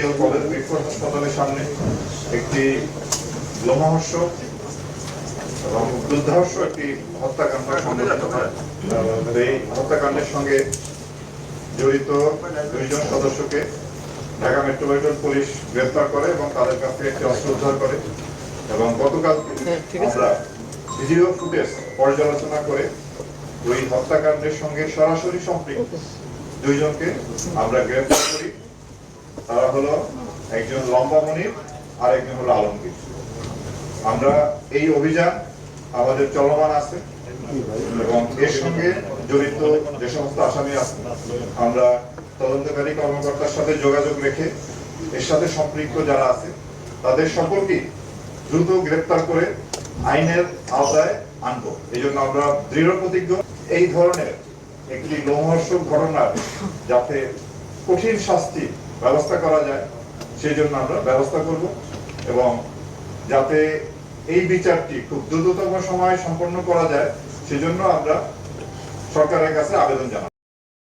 Medical college Mirpur হাসপাতালের সামনে একটি লোমহর্ষ এবং দুর্ধর্ষ একটি হত্যাকাণ্ড সংঘটিত হয় এই হত্যাকাণ্ডের সঙ্গে জড়িত দুইজন সদস্যকে ঢাকা মেট্রোপলিটন পুলিশ গ্রেফতার করে এবং তাদের কাছ থেকে একটি অস্ত্র উদ্ধার করে এবং গতকাল আমরা ভিডিও ফুটেজ পর্যালোচনা করে ওই হত্যাকাণ্ডের সঙ্গে সরাসরি সম্পৃক্ত দুইজনকে আমরা গ্রেফতার করি। হলো একজন লম্বা মনির আর একজন হলো আলমগীর। আমরা এই অভিযান আমাদের চলমান আছে এবং এর সঙ্গে জড়িত যে সমস্ত আসামি আছে, আমরা তদন্তকারী কর্মকর্তার সাথে যোগাযোগ রেখে এর সাথে সম্পৃক্ত যারা আছে, তাদের সকলকেই দ্রুত গ্রেপ্তার করে আইনের আওতায় আনব। এই জন্য আমরা দৃঢ় প্রতিজ্ঞ। এই ধরনের একটি লোমহর্ষক ঘটনার যাতে কঠিন শাস্তি ব্যবস্থা করা যায়। সেই জন্য আমরা ব্যবস্থা করব এবং যাতে এই বিচারটি খুব দ্রুততম সময়ে সম্পন্ন করা যায়, সেজন্য আমরা সরকারের কাছে আবেদন জানাব।